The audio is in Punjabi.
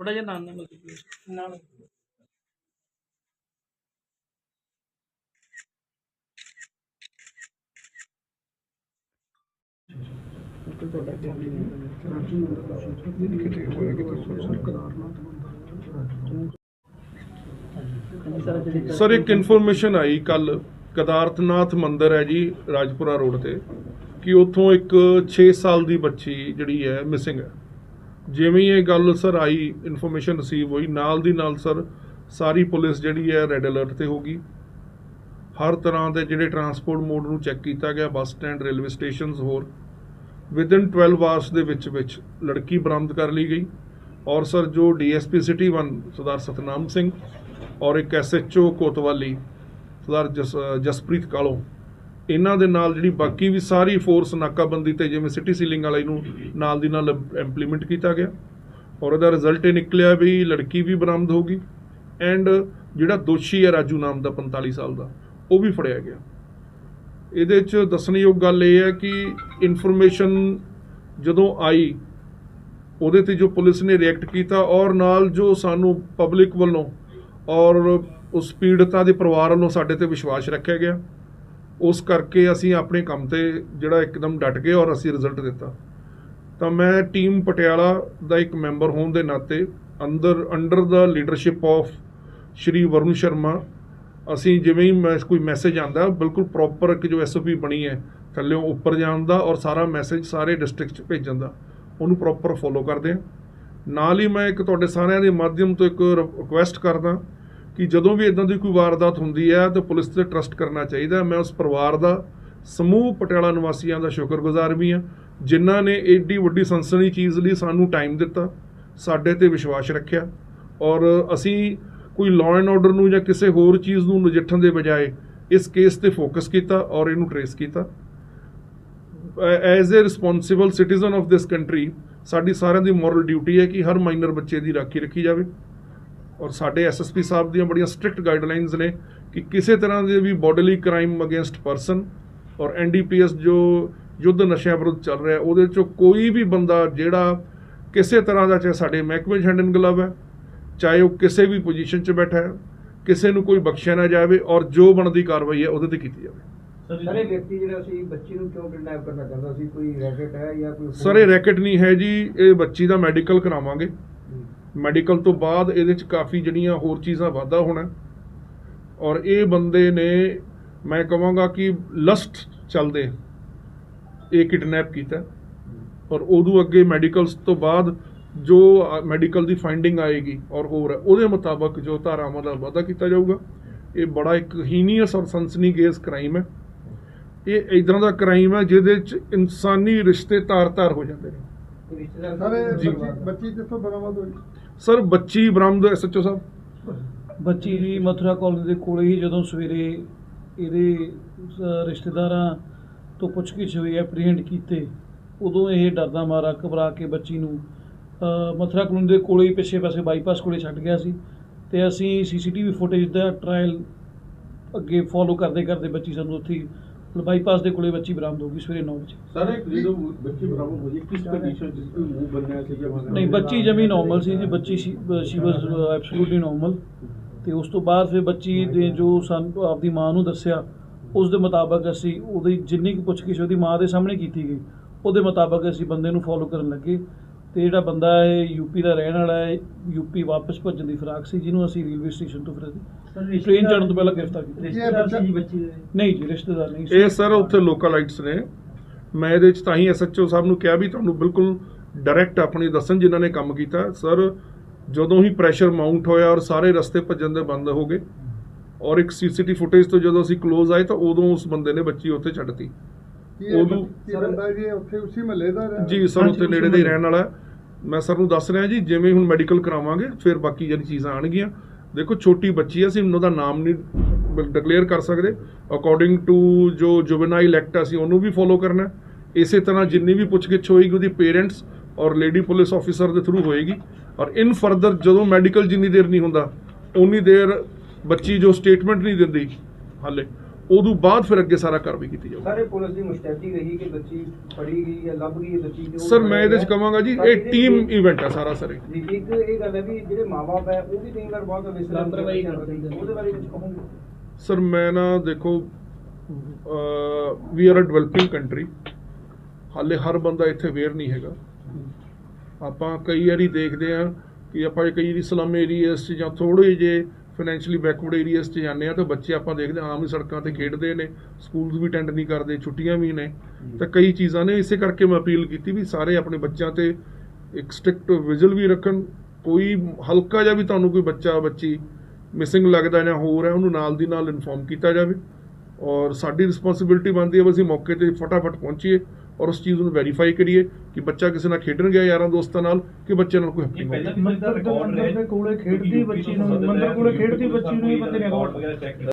ਥੋੜਾ ਜਿਹਾ ਨਾਲ ਨਾਲ ਨਾਲ। ਸਰ, ਇੱਕ ਇਨਫੋਰਮੇਸ਼ਨ ਆਈ ਕੱਲ ਕਦਾਰਥਨਾਥ ਮੰਦਿਰ ਹੈ ਜੀ, ਰਾਜਪੁਰਾ ਰੋਡ ਤੇ। ਕਿ ਉੱਥੋਂ ਇੱਕ 6 ਸਾਲ ਦੀ ਬੱਚੀ ਜਿਹੜੀ ਹੈ ਮਿਸਿੰਗ ਹੈ। ਜਿਵੇਂ ਇਹ ਗੱਲ ਸਰ ਆਈ ਇਨਫੋਰਮੇਸ਼ਨ ਰਿਸੀਵ ਹੋਈ, ਨਾਲ ਦੀ ਨਾਲ ਸਰ ਸਾਰੀ ਪੁਲਿਸ ਜਿਹੜੀ ਹੈ ਰੈੱਡ ਅਲਰਟ ਤੇ ਹੋ ਗਈ। ਹਰ ਤਰ੍ਹਾਂ ਦੇ ਜਿਹੜੇ ਟਰਾਂਸਪੋਰਟ ਮੋਡ ਨੂੰ ਚੈੱਕ ਕੀਤਾ ਗਿਆ ਬੱਸ ਸਟੈਂਡ ਰੇਲਵੇ ਸਟੇਸ਼ਨਸ ਹੋਰ। ਵਿਦਿਨ 12 ਆਵਰਸ ਦੇ ਵਿੱਚ ਵਿੱਚ ਲੜਕੀ ਬਰਾਮਦ ਕਰ ਲਈ ਗਈ ਔਰ ਸਰ ਜੋ ਡੀਐਸਪੀ ਸਿਟੀ 1 ਸਰਦਾਰ ਸਤਨਾਮ ਸਿੰਘ ਔਰ ਇੱਕ ਐਸਐਚਓ ਕੋਤਵਾਲੀ, ਸਰਦਾਰ ਜਸ, ਜਸਪ੍ਰੀਤ ਕਾਲੋ ਇਹਨਾਂ ਦੇ ਨਾਲ ਜਿਹੜੀ ਬਾਕੀ ਵੀ ਸਾਰੀ ਫੋਰਸ ਨਾਕਾਬੰਦੀ ਤੇ ਜਿਵੇਂ ਸਿਟੀ ਸੀਲਿੰਗ ਵਾਲਾ ਇਹਨੂੰ ਨਾਲ ਦੀ ਨਾਲ ਇੰਪਲੀਮੈਂਟ ਕੀਤਾ ਗਿਆ ਔਰ ਇਹਦਾ ਰਿਜ਼ਲਟ ਇਹ ਨਿਕਲਿਆ ਵੀ ਲੜਕੀ ਵੀ ਬਰਾਮਦ ਹੋ ਗਈ ਐਂਡ ਜਿਹੜਾ ਦੋਸ਼ੀ ਹੈ ਰਾਜੂ ਨਾਮ ਦਾ 45 ਸਾਲ ਦਾ, ਉਹ ਵੀ ਫੜਿਆ ਗਿਆ। ਇਹਦੇ 'ਚ ਦੱਸਣਯੋਗ ਗੱਲ ਇਹ ਹੈ ਕਿ ਇਨਫੋਰਮੇਸ਼ਨ ਜਦੋਂ ਆਈ, ਉਹਦੇ ਤੇ ਜੋ ਪੁਲਿਸ ਨੇ ਰਿਐਕਟ ਕੀਤਾ ਔਰ ਨਾਲ ਜੋ ਸਾਨੂੰ ਪਬਲਿਕ ਵੱਲੋਂ ਔਰ ਉਸ ਪੀੜਤਾ ਦੇ ਪਰਿਵਾਰ ਵੱਲੋਂ ਸਾਡੇ ਤੇ ਵਿਸ਼ਵਾਸ ਰੱਖਿਆ ਗਿਆ। ਉਸ ਕਰਕੇ ਅਸੀਂ ਆਪਣੇ ਕੰਮ ਤੇ ਜਿਹੜਾ ਇੱਕਦਮ ਡਟ ਗਏ ਔਰ ਅਸੀਂ ਰਿਜ਼ਲਟ ਦਿੱਤਾ। ਤਾਂ ਮੈਂ ਟੀਮ ਪਟਿਆਲਾ ਦਾ ਇੱਕ ਮੈਂਬਰ ਹੋਣ ਦੇ ਨਾਤੇ ਅੰਦਰ under the leadership of Shri Varun Sharma, ਅਸੀਂ ਜਿਵੇਂ ਹੀ ਕੋਈ ਮੈਸੇਜ ਆਂਦਾ ਬਿਲਕੁਲ ਪ੍ਰੋਪਰ ਇੱਕ ਜੋ ਐਸਓਪੀ ਬਣੀ ਹੈ, ਥੱਲੇੋਂ ਉੱਪਰ ਜਾਣ ਦਾ ਔਰ ਸਾਰਾ ਮੈਸੇਜ ਸਾਰੇ ਡਿਸਟ੍ਰਿਕਟ 'ਚ ਭੇਜਣ ਦਾ, ਉਹਨੂੰ ਪ੍ਰੋਪਰ ਫੋਲੋ ਕਰਦੇ ਹਾਂ। ਨਾਲ ਹੀ ਮੈਂ ਇੱਕ ਤੁਹਾਡੇ ਸਾਰਿਆਂ ਦੇ ਮਾਧਿਅਮ ਤੋਂ ਇੱਕ ਰਿਕੁਐਸਟ ਕਰਦਾ ਕਿ ਜਦੋਂ ਵੀ ਇਦਾਂ ਦੀ ਕੋਈ ਵਾਰਦਾਤ ਹੁੰਦੀ ਹੈ ਤਾਂ ਪੁਲਿਸ ਤੇ ਟਰਸਟ ਕਰਨਾ ਚਾਹੀਦਾ ਮੈਂ ਉਸ ਪਰਿਵਾਰ ਦਾ, ਸਮੂਹ ਪਟਿਆਲਾ ਨਿਵਾਸੀਆਂ ਦਾ ਸ਼ੁਕਰਗੁਜ਼ਾਰ ਵੀ ਹਾਂ, ਜਿਨ੍ਹਾਂ ਨੇ ਏਡੀ ਵੱਡੀ ਸੰਸਨੀ ਚੀਜ਼ ਲਈ ਸਾਨੂੰ ਟਾਈਮ ਦਿੱਤਾ, ਸਾਡੇ ਤੇ ਵਿਸ਼ਵਾਸ ਰੱਖਿਆ। ਔਰ ਅਸੀਂ ਕੋਈ ਲਾਅ ਐਂਡ ਆਰਡਰ ਨੂੰ ਜਾਂ ਕਿਸੇ ਹੋਰ ਚੀਜ਼ ਨੂੰ ਨਜਿੱਠਣ ਦੇ ਬਜਾਏ ਇਸ ਕੇਸ ਤੇ ਫੋਕਸ ਕੀਤਾ ਔਰ ਇਹਨੂੰ ਟਰੇਸ ਕੀਤਾ। As a responsible citizen of this country ਸਾਡੀ ਸਾਰਿਆਂ ਦੀ ਮੋਰਲ ਡਿਊਟੀ ਹੈ ਕਿ ਹਰ ਮਾਈਨਰ ਬੱਚੇ ਦੀ ਰਾਖੀ ਰੱਖੀ ਜਾਵੇ। ਔਰ ਸਾਡੇ ਐਸਐਸਪੀ ਸਾਹਿਬ ਦੀਆਂ ਬੜੀਆਂ ਸਟ੍ਰਿਕਟ ਗਾਈਡਲਾਈਨਸ ਨੇ ਕਿ ਕਿਸੇ ਤਰ੍ਹਾਂ ਦੇ ਵੀ ਬੋਡੀਲੀ ਕ੍ਰਾਈਮ ਅਗੇਂਸਟ ਪਰਸਨ ਔਰ ਐਨਡੀਪੀਐਸ ਜੋ ਯੁੱਧ ਨਸ਼ਿਆਂ ਵਿਰੁੱਧ ਚੱਲ ਰਿਹਾ ਉਹਦੇ ਚੋਂ ਕੋਈ ਵੀ ਬੰਦਾ ਜਿਹੜਾ ਕਿਸੇ ਤਰ੍ਹਾਂ ਦਾ ਚਾਹੇ ਸਾਡੇ ਮਹਿਕਮੇ 'ਚ ਹੈਂਡ ਇਨ ਗਲਵ ਹੈ ਚਾਹੇ ਉਹ ਕਿਸੇ ਵੀ ਪੋਜੀਸ਼ਨ 'ਚ ਬੈਠਾ ਹੈ ਕਿਸੇ ਨੂੰ ਕੋਈ ਬਖਸ਼ਿਆ ਨਾ ਜਾਵੇ ਔਰ ਜੋ ਬਣਦੀ ਕਾਰਵਾਈ ਹੈ ਉਹਦੇ ਤੇ ਕੀਤੀ ਜਾਵੇ। ਸਰ ਇਹ ਵਿਅਕਤੀ ਜਿਹੜਾ ਸੀ ਬੱਚੀ ਨੂੰ ਕਿਉਂ ਕਿਡਨੈਪ ਕਰਨਾ ਚਾਹੁੰਦਾ ਸੀ? ਕੋਈ ਰੈਕਟ ਹੈ ਜਾਂ ਕੋਈ ਸਰ ਇਹ ਰੈਕਟ ਨਹੀਂ ਹੈ ਜੀ ਇਹ ਬੱਚੀ ਦਾ ਮੈਡੀਕਲ ਕਰਾਵਾਂਗੇ। ਮੈਡੀਕਲ ਤੋਂ ਬਾਅਦ ਇਹਦੇ ਚ ਕਾਫੀ ਜਿਹੜੀਆਂ ਹੋਰ ਚੀਜ਼ਾਂ ਵਾਧਾ ਹੋਣਾ। ਔਰ ਇਹ ਬੰਦੇ ਨੇ ਮੈਂ ਕਹਾਂਗਾ ਕਿ ਲਸਟ ਚੱਲਦੇ ਇਹ ਕਿਡਨੈਪ ਕੀਤਾ। ਔਰ ਉਦੋਂ ਅੱਗੇ ਮੈਡੀਕਲਸ ਤੋਂ ਬਾਅਦ ਜੋ ਮੈਡੀਕਲ ਦੀ ਫਾਈਂਡਿੰਗ ਆਏਗੀ ਔਰ ਹੋਰ ਹੈ, ਉਹਦੇ ਮੁਤਾਬਕ ਜੋ ਧਾਰਾਵਾਂ ਦਾ ਵਾਧਾ ਕੀਤਾ ਜਾਊਗਾ। ਇਹ ਬੜਾ ਇੱਕ ਹੀਨੀਅਸ ਔਰ ਸਨਸਨੀਗੇਜ਼ ਕ੍ਰਾਈਮ ਹੈ। ਇਹ ਇਦਾਂ ਦਾ ਕ੍ਰਾਈਮ ਹੈ ਜਿਹਦੇ ਚ ਇਨਸਾਨੀ ਰਿਸ਼ਤੇ ਤਾਰ-ਤਾਰ ਹੋ ਜਾਂਦੇ ਨੇ। ਸਰ। ਬੱਚੀ ਕਿੱਥੋਂ ਬਰਾਮਦ ਹੋਈ ਸਰ ਬੱਚੀ ਬਰਾਮਦ ਐਸਐਚਓ ਸਾਹਿਬ ਬੱਚੀ ਜੀ ਮਥੁਰਾ ਕਾਲਜ ਦੇ ਕੋਲੇ ਹੀ ਜਦੋਂ ਸਵੇਰੇ ਇਹਦੇ ਰਿਸ਼ਤੇਦਾਰਾਂ ਤੋਂ ਪੁੱਛਗਿੱਛ ਹੋਈ ਐਪਰੀਹੈਂਡ ਕੀਤੇ ਉਦੋਂ ਇਹ ਡਰਦਾ ਮਾਰਾ ਘਬਰਾ ਕੇ ਬੱਚੀ ਨੂੰ ਮਥੁਰਾ ਕਾਲਜ ਦੇ ਕੋਲੇ ਹੀ ਪਿੱਛੇ ਪਾਸੇ ਬਾਈਪਾਸ ਕੋਲੇ ਛੱਡ ਗਿਆ ਸੀ ਤੇ ਅਸੀਂ ਸੀਸੀਟੀਵੀ ਫੁਟੇਜ ਦਾ ਟ੍ਰਾਇਲ ਅੱਗੇ ਫੋਲੋ ਕਰਦੇ ਕਰਦੇ ਬੱਚੀ ਸਾਨੂੰ ਉੱਥੇ ਹੀ ਬਾਈਪਾਸ ਦੇ ਕੋਲੇ ਬੱਚੀ ਬਰਾਮਦ ਹੋ ਗਈ ਸਵੇਰੇ 9 ਵਜੇ। ਸਰ ਇੱਕ ਜਦੋਂ ਬੱਚੀ ਬਰਾਮਦ ਹੋਈ ਕਿਸ ਕੰਡੀਸ਼ਨ ਜਿਸ ਨੂੰ ਮੂੰਹ ਬੰਨਿਆ ਸੀ ਜਾਂ ਨਹੀਂ ਬੱਚੀ ਜਮੀ ਨਾਰਮਲ ਸੀ ਜੀ ਬੱਚੀ ਸ਼ੀ ਵਾਸ ਐਬਸੋਲੂਟਲੀ ਨਾਰਮਲ ਤੇ ਉਸ ਤੋਂ ਬਾਅਦ ਫਿਰ ਬੱਚੀ ਦੇ ਜੋ ਸਾਨੂੰ ਆਪਦੀ ਮਾਂ ਨੂੰ ਦੱਸਿਆ ਉਸ ਦੇ ਮੁਤਾਬਕ ਅਸੀਂ ਉਹਦੀ ਜਿੰਨੀ ਕੁ ਪੁੱਛਗਿੱਛ ਉਹਦੀ ਮਾਂ ਦੇ ਸਾਹਮਣੇ ਕੀਤੀ ਗਈ ਉਹਦੇ ਮੁਤਾਬਕ ਅਸੀਂ ਬੰਦੇ ਨੂੰ ਫੋਲੋ ਕਰਨ ਲੱਗੇ। ਤੇ ਜਿਹੜਾ ਬੰਦਾ ਹੈ ਯੂਪੀ ਦਾ ਰਹਿਣ ਵਾਲਾ ਹੈ ਯੂਪੀ ਵਾਪਸ ਭੱਜਣ ਦੀ ਫਿਰਾਕ ਸੀ ਜਿਹਨੂੰ ਅਸੀਂ ਰੇਲਵੇ ਸਟੇਸ਼ਨ ਤੋਂ ਫਿਰ ਟ੍ਰੇਨ ਚੜਨ ਤੋਂ ਪਹਿਲਾਂ ਗ੍ਰਿਫਤਾਰ ਕੀਤਾ। ਰਿਸ਼ਤੇਦਾਰ ਸੀ ਜੀ ਬੱਚੀ ਨਹੀਂ ਜੀ ਰਿਸ਼ਤੇਦਾਰ ਨਹੀਂ ਸੀ। ਇਹ ਸਰ ਉੱਥੇ ਲੋਕਲਾਈਟਸ ਨੇ। ਮੈਂ ਇਹਦੇ ਚ ਤਾਂ ਹੀ ਐਸਐਚਓ ਸਾਹਿਬ ਨੂੰ ਕਿਹਾ ਵੀ ਤੁਹਾਨੂੰ ਬਿਲਕੁਲ ਡਾਇਰੈਕਟ ਆਪਣੀ ਦੱਸਣ ਜਿਨ੍ਹਾਂ ਨੇ ਕੰਮ ਕੀਤਾ। ਸਰ ਜਦੋਂ ਹੀ ਪ੍ਰੈਸ਼ਰ ਮਾਊਂਟ ਹੋਇਆ ਔਰ ਸਾਰੇ ਰਸਤੇ ਭੱਜਣ ਦੇ ਬੰਦ ਹੋ ਗਏ ਔਰ ਇੱਕ ਸੀਸੀਟੀ ਫੁਟੇਜ ਤੋਂ ਜਦੋਂ ਅਸੀਂ ক্লোਜ਼ ਆਏ ਤਾਂ ਉਦੋਂ ਉਸ ਬੰਦੇ ਨੇ ਬੱਚੀ ਉੱਥੇ ਛੱਡਤੀ ਇਹ ਉਦੋਂ- ਕੀ ਬੰਦਾ ਜੀ? ਉੱਥੇ ਉਸੇ ਮਹੱਲੇ ਦਾ ਜੀ ਸਰ ਉੱਥੇ ਨੇੜੇ ਦੇ ਰਹਿਣ ਵਾਲਾ। ਮੈਂ ਸਰ ਨੂੰ ਦੱਸ ਰਿਹਾ ਜੀ ਜਿਵੇਂ ਹੁਣ ਮੈਡੀਕਲ ਕਰਾਵਾਂਗੇ ਫਿਰ ਬਾਕੀ ਜਿਹੜੀ ਚੀਜ਼ਾਂ ਆਣਗੀਆਂ। ਦੇਖੋ ਛੋਟੀ ਬੱਚੀ ਹੈ ਅਸੀਂ ਉਹਨਾਂ ਦਾ ਨਾਮ ਨਹੀਂ ਡਿਕਲੇਅਰ ਕਰ ਸਕਦੇ। ਅਕੋਰਡਿੰਗ ਟੂ ਜੋ ਜੁਵੈਨਾਈਲ ਐਕਟ ਅਸੀਂ ਉਹਨੂੰ ਵੀ ਫੋਲੋ ਕਰਨਾ। ਇਸੇ ਤਰ੍ਹਾਂ ਜਿੰਨੀ ਵੀ ਪੁੱਛਗਿੱਛ ਹੋਏਗੀ ਉਹਦੀ ਪੇਰੈਂਟਸ ਔਰ ਲੇਡੀ ਪੁਲਿਸ ਆਫੀਸਰ ਦੇ ਥਰੂ ਹੋਏਗੀ। ਔਰ ਇਨ ਫਰਦਰ ਜਦੋਂ ਮੈਡੀਕਲ ਜਿੰਨੀ ਦੇਰ ਨਹੀਂ ਹੁੰਦਾ ਉਨੀ ਦੇਰ ਬੱਚੀ ਜੋ ਸਟੇਟਮੈਂਟ ਨਹੀਂ ਦਿੰਦੀ ਹਾਲੇ। ਉਦੋਂ ਬਾਅਦ ਫਿਰ ਅੱਗੇ ਸਾਰਾ ਕਾਰਵਾਈ ਕੀਤੀ ਜਾਊਗੀ। ਸਾਰੇ ਪੁਲਿਸ ਦੀ ਮੁਸ਼ਤੈਦੀ ਰਹੀ ਕਿ ਬੱਚੀ ਫੜੀ ਗਈ ਜਾਂ ਲੱਭ ਗਈ ਹੈ ਬੱਚੀ ਜੋ ਸਰ ਮੈਂ ਇਹਦੇ ਚ ਕਵਾਂਗਾ ਜੀ ਇਹ ਟੀਮ ਇਵੈਂਟ ਹੈ ਸਾਰਾ ਸਰ। ਜੀ ਇੱਕ ਇਹ ਗੱਲ ਹੈ ਵੀ ਜਿਹੜੇ ਮਾਪੇ ਹੈ ਉਹ ਵੀ ਕਈ ਵਾਰ ਬਹੁਤ ਲਾਪਰਵਾਹੀ ਕਰਦੇ ਨੇ। ਉਹਦੇ ਬਾਰੇ ਕੁਝ ਕਹੋਗੇ? ਸਰ ਮੈਂ ਨਾ ਦੇਖੋ we are a developing country ਹਾਲੇ ਹਰ ਬੰਦਾ ਇੱਥੇ ਅਵੇਅਰ ਨਹੀਂ ਹੈਗਾ। ਆਪਾਂ ਕਈ ਵਾਰੀ ਦੇਖਦੇ ਆ ਕਿ ਆਪਾਂ ਕਈ ਵਾਰੀ ਸਲਮ ਏਰੀਆਸ 'ਚ ਜਾਂ ਥੋੜੇ ਜੇ ਫਾਈਨੈਂਸ਼ੀਅਲੀ ਬੈਕਵਰਡ ਏਰੀਆਸ 'ਚ ਜਾਂਦੇ ਆ ਤਾਂ ਬੱਚੇ ਆਪਾਂ ਦੇਖਦੇ ਆਮ ਹੀ ਸੜਕਾਂ ਤੇ ਖੇਡਦੇ ਨੇ ਸਕੂਲਸ ਵੀ ਅਟੈਂਡ ਨਹੀਂ ਕਰਦੇ ਛੁੱਟੀਆਂ ਵੀ ਨੇ। ਤਾਂ ਕਈ ਚੀਜ਼ਾਂ ਨੇ ਇਸੇ ਕਰਕੇ ਮੈਂ ਅਪੀਲ ਕੀਤੀ ਵੀ ਸਾਰੇ ਆਪਣੇ ਬੱਚਿਆਂ ਤੇ ਇੱਕ ਸਟ੍ਰਿਕਟ ਵਿਜ਼ਲ ਵੀ ਰੱਖਣ। ਕੋਈ ਹਲਕਾ ਜਿਹਾ ਵੀ ਤੁਹਾਨੂੰ ਕੋਈ ਬੱਚਾ ਬੱਚੀ ਮਿਸਿੰਗ ਲੱਗਦਾ ਜਾਂ ਹੋਰ ਹੈ ਉਹਨੂੰ ਨਾਲ ਦੀ ਨਾਲ ਇਨਫੋਰਮ ਕੀਤਾ ਜਾਵੇ। ਔਰ ਸਾਡੀ ਰਿਸਪੌਂਸਿਬਿਲਟੀ ਬਣਦੀ ਹੈ ਵੀ ਅਸੀਂ ਮੌਕੇ ਤੇ ਫਟਾਫਟ ਪਹੁੰਚੀਏ। ਔਰ ਉਸ ਚੀਜ਼ ਨੂੰ ਵੈਰੀਫਾਈ ਕਰੀਏ ਕਿ ਬੱਚਾ ਕਿਸੇ ਨਾਲ ਖੇਡਣ ਗਿਆ ਯਾਰਾਂ ਦੋਸਤਾਂ ਨਾਲ ਕਿ ਬੱਚੇ ਨਾਲ ਕੋਈ ਹੈਪਨਿੰਗ ਹੋ ਮੰਦਰ ਦੇ ਕੋਲੇ ਖੇਡਦੀ ਬੱਚੀ ਨੂੰ ਮੰਦਰ ਕੋਲੇ ਖੇਡਦੀ ਬੱਚੀ ਨੂੰ ਇਹ ਬੰਦੇ ਨੇ ਰਿਕਾਰਡ ਵਗੈਰਾ ਚੈੱਕ